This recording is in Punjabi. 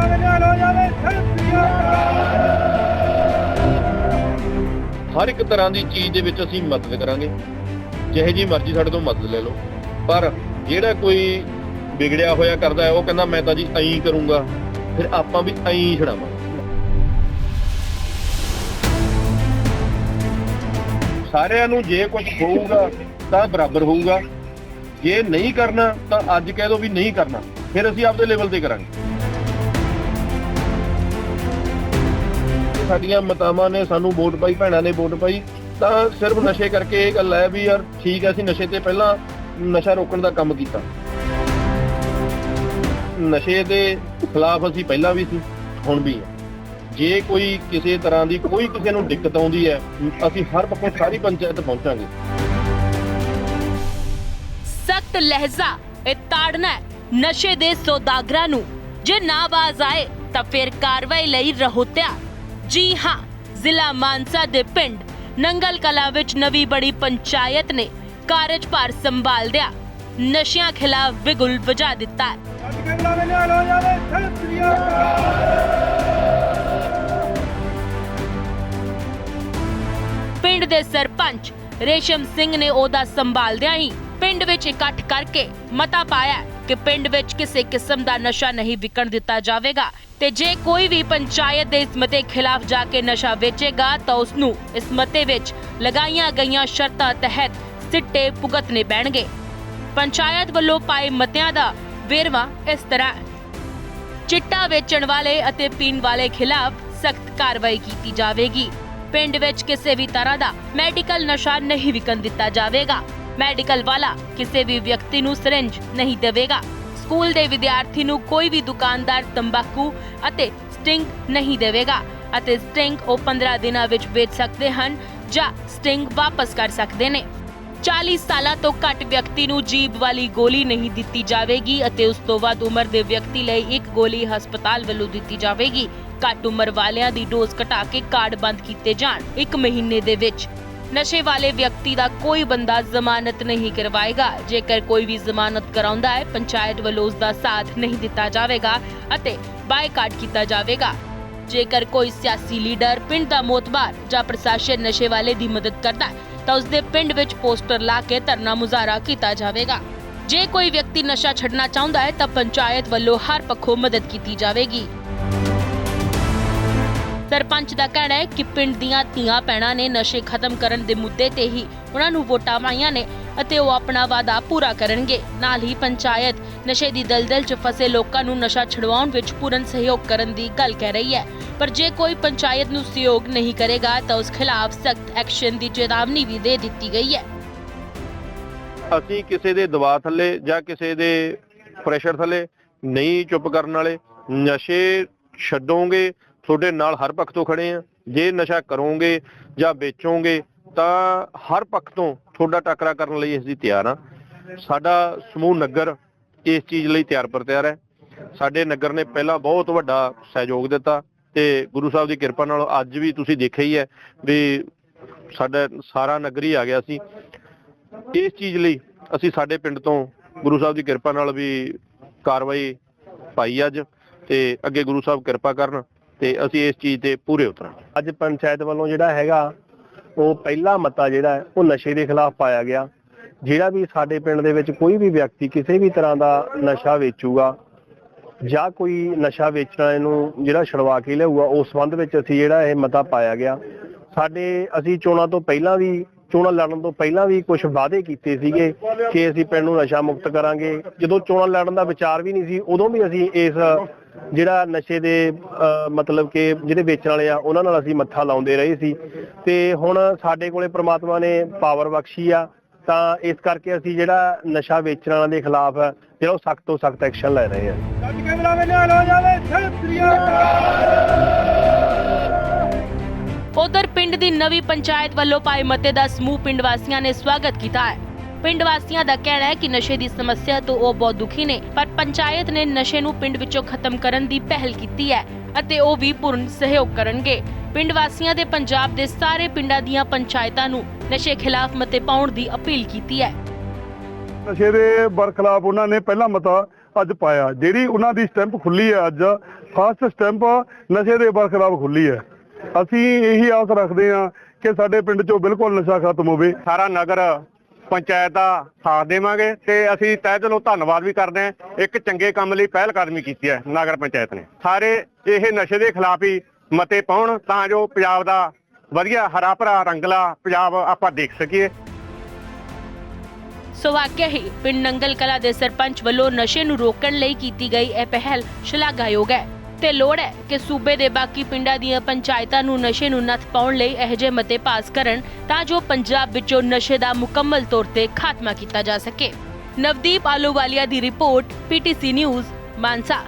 ਜਾਵੇ ਨਿਹਾਲ ਹੋ ਜਾਵੇ ਹਰ ਇੱਕ ਤਰ੍ਹਾਂ ਦੀ ਚੀਜ਼ ਦੇ ਵਿੱਚ ਅਸੀਂ ਮਦਦ ਕਰਾਂਗੇ। ਜਿਹੇ ਜੀ ਮਰਜ਼ੀ ਸਾਡੇ ਤੋਂ ਮਦਦ ਲੈ ਲਓ। ਪਰ ਜਿਹੜਾ ਕੋਈ ਵਿਗੜਿਆ ਹੋਇਆ ਕਰਦਾ ਹੈ, ਉਹ ਕਹਿੰਦਾ, ਮੈਂ ਤਾਂ ਜੀ ਐਂ ਕਰੂੰਗਾ। ਫਿਰ ਆਪਾਂ ਵੀ ਐਂ ਹੀ ਸਾਰਿਆਂ ਨੂੰ ਜੇ ਕੁਝ ਹੋਊਗਾ, ਤਾਂ ਬਰਾਬਰ ਹੋਊਗਾ। ਜੇ ਨਹੀਂ ਕਰਨਾ, ਤਾਂ ਅੱਜ ਕਹਿ ਦੋ ਵੀ ਨਹੀਂ ਕਰਨਾ। ਫਿਰ ਅਸੀਂ ਆਪਦੇ ਲੈਵਲ ਤੇ ਕਰਾਂਗੇ। ਸਾਡੀਆਂ ਮਤਾਵਾਂ ਨੇ ਸਾਨੂੰ ਵੋਟ ਪਾਈ, ਭੈਣਾਂ ਨੇ ਵੋਟ ਪਾਈ, ਤਾਂ ਸਿਰਫ ਨਸ਼ੇ ਕਰਕੇ ਇਹ ਗੱਲ ਹੈ ਵੀ ਯਾਰ ਠੀਕ ਹੈ ਅਸੀਂ ਨਸ਼ੇ ਤੇ ਪਹਿਲਾਂ ਨਸ਼ਾ ਰੋਕਣ ਦਾ ਕੰਮ ਕੀਤਾ। ਨਸ਼ੇ ਦੇ ਖਿਲਾਫ ਅਸੀਂ ਪਹਿਲਾਂ ਵੀ ਸੀ, ਹੁਣ ਵੀ ਹਾਂ। ਜੇ ਕੋਈ ਕਿਸੇ ਤਰ੍ਹਾਂ ਦੀ ਕੋਈ ਕਿਸੇ ਨੂੰ ਦਿੱਕਤ ਆਉਂਦੀ ਹੈ, ਅਸੀਂ ਹਰ ਪੱਖੋਂ ਸਾਰੀ ਪੰਚਾਇਤ ਪਹੁੰਚਾਂਗੇ। ਸਖਤ ਲਹਿਜ਼ਾ ਇਹ ਤਾੜਨਾ ਨਸ਼ੇ ਦੇ ਸੌਦਾਗਰਾਂ ਨੂੰ। ਜੇ ਨਾ ਬਾਜ਼ ਆਏ, ਤਾਂ ਫਿਰ ਕਾਰਵਾਈ ਲਈ ਰਹੋ ਤਿਆਰ। ਜੀ ਹਾਂ, ਜ਼ਿਲ੍ਹਾ ਮਾਨਸਾ ਦੇ ਪਿੰਡ ਨੰਗਲ ਕਲਾ ਵਿੱਚ ਨਵੀਂ ਬੜੀ ਪੰਚਾਇਤ ਨੇ ਕਾਰਜਭਾਰ ਸੰਭਾਲਦਿਆਂ ਨਸ਼ਿਆਂ ਖਿਲਾਫ ਬਿਗੁਲ ਵਜਾ ਦਿੱਤਾ ਪਿੰਡ ਦੇ ਸਰਪੰਚ ਰੇਸ਼ਮ ਸਿੰਘ ਨੇ ਉਹਦਾ ਸੰਭਾਲਦਿਆਂ ਹੀ ਪਿੰਡ ਵਿੱਚ ਇਕੱਠ ਕਰਕੇ ਮਤਾ ਪਾਇਆ ਕਿ ਪਿੰਡ ਵਿੱਚ ਕਿਸੇ ਕਿਸਮ ਦਾ ਨਸ਼ਾ ਨਹੀਂ ਵਿਕਣ ਦਿੱਤਾ ਜਾਵੇਗਾ ਤੇ ਜੇ ਕੋਈ ਵੀ ਪੰਚਾਇਤ ਦੇ ਇਸ ਮਤੇ ਖਿਲਾਫ ਜਾ ਕੇ ਨਸ਼ਾ ਵੇਚੇਗਾ ਤਾਂ ਉਸ ਨੂੰ ਇਸ ਮਤੇ ਵਿੱਚ ਲਗਾਈਆਂ ਗਈਆਂ ਸ਼ਰਤਾਂ ਤਹਿਤ ਸਿੱਟੇ ਭੁਗਤਨੇ ਪੈਣਗੇ। ਪੰਚਾਇਤ ਵੱਲੋਂ ਪਾਏ ਮਤਿਆਂ ਦਾ ਵੇਰਵਾ ਇਸ ਤਰ੍ਹਾਂ ਚਿੱਟਾ ਵੇਚਣ ਵਾਲੇ ਅਤੇ ਪੀਣ ਵਾਲੇ ਖਿਲਾਫ ਸਖਤ ਕਾਰਵਾਈ ਕੀਤੀ ਜਾਵੇਗੀ। ਪਿੰਡ ਵਿੱਚ ਕਿਸੇ ਵੀ ਤਰ੍ਹਾਂ ਦਾ ਮੈਡੀਕਲ ਨਸ਼ਾ ਨਹੀਂ ਵਿਕਣ ਦਿੱਤਾ ਜਾਵੇਗਾ। ਮੈਡੀਕਲ ਵਾਲਾ ਕਿਸੇ ਵੀ ਵਿਅਕਤੀ ਨੂੰ ਸਿਰਿੰਜ ਨਹੀਂ ਦੇਵੇਗਾ। ਸਕੂਲ ਦੇ ਵਿਦਿਆਰਥੀ ਨੂੰ ਕੋਈ ਵੀ ਦੁਕਾਨਦਾਰ ਤੰਬਾਕੂ ਅਤੇ ਸਟਿੰਗ ਨਹੀਂ ਦੇਵੇਗਾ ਅਤੇ ਸਟਿੰਗ ਉਹ 15 ਦਿਨਾਂ ਵਿੱਚ ਵੇਚ ਸਕਦੇ ਹਨ ਜਾਂ ਸਟਿੰਗ ਵਾਪਸ ਕਰ ਸਕਦੇ ਨੇ। 40 ਸਾਲਾਂ ਤੋਂ ਘੱਟ ਵਿਅਕਤੀ ਨੂੰ ਜੀਭ ਵਾਲੀ ਗੋਲੀ ਨਹੀਂ ਦਿੱਤੀ ਜਾਵੇਗੀ ਅਤੇ ਉਸ ਤੋਂ ਵੱਧ ਉਮਰ ਦੇ ਵਿਅਕਤੀ ਲਈ ਇੱਕ ਗੋਲੀ ਹਸਪਤਾਲ ਵੱਲੋਂ ਦਿੱਤੀ ਜਾਵੇਗੀ। ਘੱਟ ਉਮਰ ਵਾਲਿਆਂ ਦੀ ਡੋਜ਼ ਘਟਾ ਕੇ ਕਾਰਡ ਬੰਦ ਕੀਤੇ ਜਾਣ ਇੱਕ ਮਹੀਨੇ ਦੇ ਵਿੱਚ। ਨਸ਼ੇ ਵਾਲੇ ਵਿਅਕਤੀ ਦਾ ਕੋਈ ਬੰਦਾ ਜ਼ਮਾਨਤ ਨਹੀਂ ਕਰਵਾਏਗਾ। ਜੇਕਰ ਕੋਈ ਵੀ ਜ਼ਮਾਨਤ ਕਰਾਉਂਦਾ ਹੈ, ਪੰਚਾਇਤ ਵੱਲੋਂ ਉਸ ਦਾ ਸਾਥ ਨਹੀਂ ਦਿੱਤਾ ਜਾਵੇਗਾ ਅਤੇ ਬਾਈਕਾਟ ਕੀਤਾ ਜਾਵੇਗਾ। ਜੇਕਰ ਕੋਈ ਸਿਆਸੀ ਲੀਡਰ ਪਿੰਡ ਦਾ ਮੋਤਬਾਰ ਜਾਂ ਪ੍ਰਸ਼ਾਸਨ ਨਸ਼ੇ ਵਾਲੇ ਦੀ ਮਦਦ ਕਰਦਾ ਹੈ, ਤਾਂ ਉਸ ਦੇ ਪਿੰਡ ਵਿੱਚ ਪੋਸਟਰ ਲਾ ਕੇ ਧਰਨਾ ਮੁਜ਼ਾਹਰਾ ਕੀਤਾ ਜਾਵੇਗਾ। ਜੇ ਕੋਈ ਵਿਅਕਤੀ ਨਸ਼ਾ ਛੱਡਣਾ ਚਾਹੁੰਦਾ ਹੈ, ਤਾਂ ਪੰਚਾਇਤ ਵੱਲੋਂ ਹਰ ਪੱਖੋਂ ਮਦਦ ਕੀਤੀ ਜਾਵੇਗੀ। ਸਰਪੰਚ ਦਾ ਕਹਿਣਾ ਹੈ ਕਿ ਪਿੰਡ ਦੀਆਂ ਧੀਆਂ ਪੈਣਾ ਨੇ ਨਸ਼ੇ ਖਤਮ ਕਰਨ ਦੇ ਮੁੱਦੇ ਤੇ ਹੀ ਉਹਨਾਂ ਨੂੰ ਵੋਟਾਂ ਪਾਈਆਂ ਨੇ ਅਤੇ ਉਹ ਆਪਣਾ ਵਾਅਦਾ ਪੂਰਾ ਕਰਨਗੇ। ਨਾਲ ਹੀ ਪੰਚਾਇਤ ਨਸ਼ੇ ਦੀ ਦਲਦਲ 'ਚ ਫਸੇ ਲੋਕਾਂ ਨੂੰ ਨਸ਼ਾ ਛੁਡਵਾਉਣ ਵਿੱਚ ਪੂਰਨ ਸਹਿਯੋਗ ਕਰਨ ਦੀ ਗੱਲ ਕਹਿ ਰਹੀ ਹੈ। ਪਰ ਜੇ ਕੋਈ ਪੰਚਾਇਤ ਨੂੰ ਸਹਿਯੋਗ ਨਹੀਂ ਕਰੇਗਾ ਤਾਂ ਉਸ ਖਿਲਾਫ ਸਖਤ ਐਕਸ਼ਨ ਦੀ ਚੇਤਾਵਨੀ ਵੀ ਦੇ ਦਿੱਤੀ ਗਈ ਹੈ। ਅਸੀਂ ਕਿਸੇ ਦੇ ਦਬਾਅ ਥੱਲੇ ਜਾਂ ਕਿਸੇ ਦੇ ਪ੍ਰੈਸ਼ਰ ਥੱਲੇ ਨਹੀਂ ਚੁੱਪ ਕਰਨ ਵਾਲੇ। ਨਸ਼ੇ ਛੱਡੋਗੇ ਤੁਹਾਡੇ ਨਾਲ ਹਰ ਪੱਖ ਤੋਂ ਖੜੇ ਆ। ਜੇ ਨਸ਼ਾ ਕਰੋਗੇ ਜਾਂ ਵੇਚੋਗੇ, ਤਾਂ ਹਰ ਪੱਖ ਤੋਂ ਤੁਹਾਡਾ ਟੱਕਰਾ ਕਰਨ ਲਈ ਅਸੀਂ ਤਿਆਰ ਆ। ਸਾਡਾ ਸਮੂਹ ਨਗਰ ਇਸ ਚੀਜ਼ ਲਈ ਤਿਆਰ ਪਰ ਤਿਆਰ ਹੈ। ਸਾਡੇ ਨਗਰ ਨੇ ਪਹਿਲਾਂ ਬਹੁਤ ਵੱਡਾ ਸਹਿਯੋਗ ਦਿੱਤਾ ਤੇ ਗੁਰੂ ਸਾਹਿਬ ਦੀ ਕਿਰਪਾ ਨਾਲ ਅੱਜ ਵੀ ਤੁਸੀਂ ਦੇਖਿਆ ਹੀ ਹੈ ਵੀ ਸਾਡਾ ਸਾਰਾ ਨਗਰ ਹੀ ਆ ਗਿਆ ਸੀ। ਇਸ ਚੀਜ਼ ਲਈ ਅਸੀਂ ਸਾਡੇ ਪਿੰਡ ਤੋਂ ਗੁਰੂ ਸਾਹਿਬ ਦੀ ਕਿਰਪਾ ਨਾਲ ਵੀ ਕਾਰਵਾਈ ਪਾਈ ਅੱਜ ਤੇ ਅੱਗੇ ਗੁਰੂ ਸਾਹਿਬ ਕਿਰਪਾ ਕਰਨ। ਤੇ ਅਸੀਂ ਇਸ ਚੀਜ਼ ਤੇ ਪੂਰੇ ਉਤਰਾਂਗੇ। ਅੱਜ ਪੰਚਾਇਤ ਵੱਲੋਂ ਜਿਹੜਾ ਹੈਗਾ, ਉਹ ਪਹਿਲਾ ਮਤਾ ਜਿਹੜਾ ਉਹ ਨਸ਼ੇ ਦੇ ਖਿਲਾਫ ਪਾਇਆ ਗਿਆ। ਜਿਹੜਾ ਵੀ ਸਾਡੇ ਪਿੰਡ ਦੇ ਵਿੱਚ ਕੋਈ ਵੀ ਵਿਅਕਤੀ ਕਿਸੇ ਵੀ ਤਰ੍ਹਾਂ ਦਾ ਨਸ਼ਾ ਵੇਚੂਗਾ ਜਾਂ ਕੋਈ ਨਸ਼ਾ ਵੇਚਣਾ ਇਹਨੂੰ ਜਿਹੜਾ ਛਡਵਾ ਕੇ ਲਿਆਊਗਾ, ਉਸ ਸੰਬੰਧ ਵਿੱਚ ਅਸੀਂ ਜਿਹੜਾ ਇਹ ਮਤਾ ਪਾਇਆ ਗਿਆ। ਸਾਡੇ, ਅਸੀਂ ਚੋਣਾਂ ਤੋਂ ਪਹਿਲਾਂ ਵੀ, ਚੋਣਾਂ ਲੜਨ ਤੋਂ ਪਹਿਲਾਂ ਵੀ ਕੁਝ ਵਾਅਦੇ ਕੀਤੇ ਸੀਗੇ ਕਿ ਅਸੀਂ ਪਿੰਡ ਨੂੰ ਨਸ਼ਾ ਮੁਕਤ ਕਰਾਂਗੇ। ਜਦੋਂ ਚੋਣਾਂ ਲੜਨ ਦਾ ਵਿਚਾਰ ਵੀ ਨਹੀਂ ਸੀ, ਉਦੋਂ ਵੀ ਅਸੀਂ ਇਸ ਜਿਹੜਾ ਨਸ਼ੇ ਦੇ ਮਤਲਬ ਕਿ ਜਿਹੜੇ ਵੇਚਣ ਵਾਲੇ ਆ ਉਹਨਾਂ ਨਾਲ ਅਸੀਂ ਮੱਥਾ ਲਾਉਂਦੇ ਰਹੇ ਸੀ। ਤੇ ਹੁਣ ਸਾਡੇ ਕੋਲੇ ਪ੍ਰਮਾਤਮਾ ਨੇ ਪਾਵਰ ਬਖਸ਼ੀ ਆ ਤਾਂ ਇਸ ਕਰਕੇ ਅਸੀਂ ਜਿਹੜਾ ਨਸ਼ਾ ਵੇਚਣ ਵਾਲਿਆਂ ਦੇ ਖਿਲਾਫ ਜਿਹੜਾ ਉਹ ਸਖਤ ਤੋਂ ਸਖਤ ਐਕਸ਼ਨ ਲੈ ਰਹੇ ਹੋ ਜਾਵੇ ਅਕਾਲ। ਉਧਰ ਪਿੰਡ ਦੀ ਨਵੀਂ ਪੰਚਾਇਤ ਵੱਲੋਂ ਪਾਏ ਮਤੇ ਦਾ ਸਮੂਹ ਪਿੰਡ ਵਾਸੀਆਂ ਨੇ ਸਵਾਗਤ ਕੀਤਾ ਹੈ। ਪਿੰਡ ਵਾਸੀਆਂ ਦਾ ਕਹਿਣਾ ਹੈ ਕਿ ਨਸ਼ੇ ਦੀ ਸਮੱਸਿਆ ਤੋਂ ਉਹ ਬਹੁਤ ਦੁਖੀ ਨੇ ਪਰ ਪੰਚਾਇਤ ਨੇ ਨਸ਼ੇ ਨੂੰ ਪਿੰਡ ਵਿੱਚੋਂ ਖਤਮ ਕਰਨ ਦੀ ਪਹਿਲ ਕੀਤੀ ਹੈ ਅਤੇ ਉਹ ਵੀ ਪੂਰਨ ਸਹਿਯੋਗ ਕਰਨਗੇ। ਪਿੰਡ ਵਾਸੀਆਂ ਦੇ ਪੰਜਾਬ ਦੇ ਸਾਰੇ ਪਿੰਡਾਂ ਦੀਆਂ ਪੰਚਾਇਤਾਂ ਨੂੰ ਨਸ਼ੇ ਖਿਲਾਫ ਮਤੇ ਪਾਉਣ ਦੀ ਅਪੀਲ ਕੀਤੀ ਹੈ। ਨਸ਼ੇ ਦੇ ਬਰਖਲਾਫ ਉਹਨਾਂ ਨੇ ਪਹਿਲਾ ਮਤਾ ਅੱਜ ਪਾਇਆ। ਜਿਹੜੀ ਉਹਨਾਂ ਦੀ ਸਟੈਂਪ ਖੁੱਲੀ ਹੈ ਅੱਜ ਫਸਟ ਸਟੈਂਪ ਨਸ਼ੇ ਦੇ ਬਰਖਲਾਫ ਖੁੱਲੀ ਹੈ। ਅਸੀਂ ਇਹੀ ਆਸ ਰੱਖਦੇ ਹਾਂ ਕਿ ਸਾਡੇ ਪਿੰਡ 'ਚੋਂ ਬਿਲਕੁਲ ਨਸ਼ਾ ਖਤਮ ਹੋਵੇ। ਸਾਰਾ ਨਗਰ ਪੰਚਾਇਤ ਦਾ ਸਾਥ ਦੇਵਾਂਗੇ ਤੇ ਅਸੀਂ ਤਹਿ ਦਿਲੋਂ ਧੰਨਵਾਦ ਵੀ ਕਰਦੇ ਹਾਂ। ਇੱਕ ਚੰਗੇ ਕੰਮ ਲਈ ਪਹਿਲ ਕਦਮੀ ਕੀਤੀ ਹੈ ਨਗਰ ਪੰਚਾਇਤ ਨੇ। ਸਾਰੇ ਇਹ ਨਸ਼ੇ ਦੇ ਖਿਲਾਫ ਹੀ ਮਤੇ ਪਾਉਣ ਤਾਂ ਜੋ ਪੰਜਾਬ ਦਾ ਵਧੀਆ ਹਰਾ ਭਰਾ ਰੰਗਲਾ ਪੰਜਾਬ ਆਪਾਂ ਦੇਖ ਸਕੀਏ। ਸੋ ਵਾਕਿਆ ਹੀ। ਪਿੰਡ ਨੰਗਲ ਕਲਾ ਦੇ ਸਰਪੰਚ ਵੱਲੋਂ ਨਸ਼ੇ ਨੂੰ ਰੋਕਣ ਲਈ ਕੀਤੀ ਗਈ ਇਹ ਪਹਿਲ ਸ਼ਲਾਘਾਯੋਗ ਹੈ। ਤੇ ਲੋੜ ਹੈ ਕਿ ਸੂਬੇ ਦੇ ਬਾਕੀ ਪਿੰਡਾਂ ਦੀਆਂ ਪੰਚਾਇਤਾਂ ਨੂੰ ਨਸ਼ੇ ਨੂੰ ਨੱਥ ਪਾਉਣ ਲਈ ਇਹੋ ਜਿਹੇ ਮਤੇ ਪਾਸ ਕਰਨ ਤਾਂ ਜੋ ਪੰਜਾਬ ਵਿੱਚੋਂ ਨਸ਼ੇ ਦਾ ਮੁਕੰਮਲ ਤੌਰ ਤੇ ਖਾਤਮਾ ਕੀਤਾ ਜਾ ਸਕੇ। ਨਵਦੀਪ ਆਲੋਵਾਲੀਆ ਦੀ ਰਿਪੋਰਟ, ਪੀਟੀਸੀ ਨਿਊਜ਼, ਮਾਨਸਾ।